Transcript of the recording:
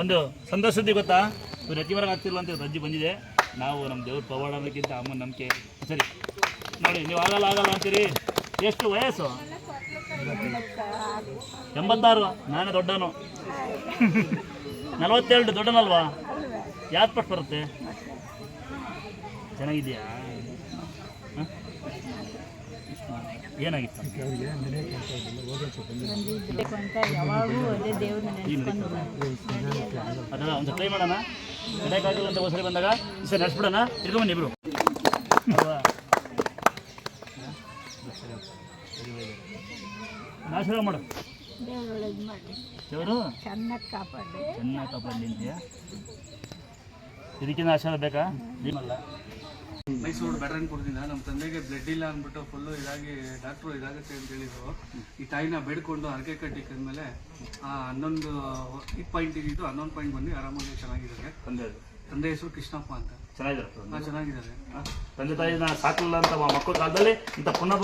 ಒಂದು ಸಂತೋಷ ಸುದ್ದಿ ಗೊತ್ತಾ? ಇವ್ರು ಎತ್ತಿವರೆಗೆ ಆಗ್ತಿಲ್ಲ ಅಂತ ಅಜ್ಜಿ ಬಂದಿದೆ. ನಾವು ನಮ್ಮ ದೇವ್ರ ಪವಾಡ ಅನ್ನೋಕ್ಕಿಂತ ಅಮ್ಮನ ನಂಬಿಕೆ. ಸರಿ. ನೋಡಿ, ನೀವು ಆಗಲ್ಲ ಆಗಲ್ಲ ಅಂತೀರಿ. ಎಷ್ಟು ವಯಸ್ಸು? ಎಂಬತ್ತಾರು. ನಾನೇ ದೊಡ್ಡನು ನಲವತ್ತೆರಡು. ದೊಡ್ಡನಲ್ವಾ? ಯಾವ್ದು ಬರುತ್ತೆ? ಚೆನ್ನಾಗಿದೆಯಾ? ಏನಾಗಿತ್ತು? ಅಂತ ಯಾವಾಗೂ ಅದಲ್ಲ ಒಂದು ಟ್ರೈ ಮಾಡೋಣ. ನಡೆಯಕ್ಕಾಗಿಲ್ಲ ಅಂತ ಒಂದ್ಸರಿ ಬಂದಾಗ. ಸರಿ ನಡೆಸ್ಬಿಡೋಣ. ತಿರ್ಕೊಂಬನ್ನಿ ಇಬ್ರು. ಆಶೀರ್ವಾದ ಮಾಡು. ಚೆನ್ನಾಗಿ ಕಾಪಾಡಿ ಚೆನ್ನಾಗಿ ಕಾಪಾಡಿ. ಇದಕ್ಕಿಂತ ಆಶೀರ್ವಾದ ಬೇಕಾ ನಿಮ್ಮಲ್ಲ ಮೈಸೂರು ಬೆಟರನ್ಪುರದಿಂದ ನಮ್ಮ ತಂದೆಗೆ ಬ್ಲಡ್ ಇಲ್ಲ ಅಂದ್ಬಿಟ್ಟು ಫುಲ್ಲು ಇದಾಗಿ ಡಾಕ್ಟ್ರು ಇದಾಗುತ್ತೆ ಅಂತ ಹೇಳಿದ್ರು. ಈ ತಾಯಿನ ಬೇಡ್ಕೊಂಡು ಹರಕೆ ಮೇಲೆ ಆ ಹನ್ನೊಂದು ಈ ಪಾಯಿಂಟ್ ಇದ್ದು ಹನ್ನೊಂದು ಪಾಯಿಂಟ್ ಬಂದು ಆರಾಮಾಗಿ ಚೆನ್ನಾಗಿದ್ದಾರೆ. ತಂದೆ ತಂದೆ ಹೆಸರು ಕೃಷ್ಣಪ್ಪ ಅಂತ. ಚೆನ್ನಾಗಿರುತ್ತೆ ಹಾಂ ಚೆನ್ನಾಗಿದ್ದಾರೆ. ತಂದೆ ತಾಯಿನ ಸಾಕಲಿಲ್ಲ ಅಂತ ಮಕ್ಕಳ ಕಾಲದಲ್ಲಿ ಇಂಥ ಪುನಃ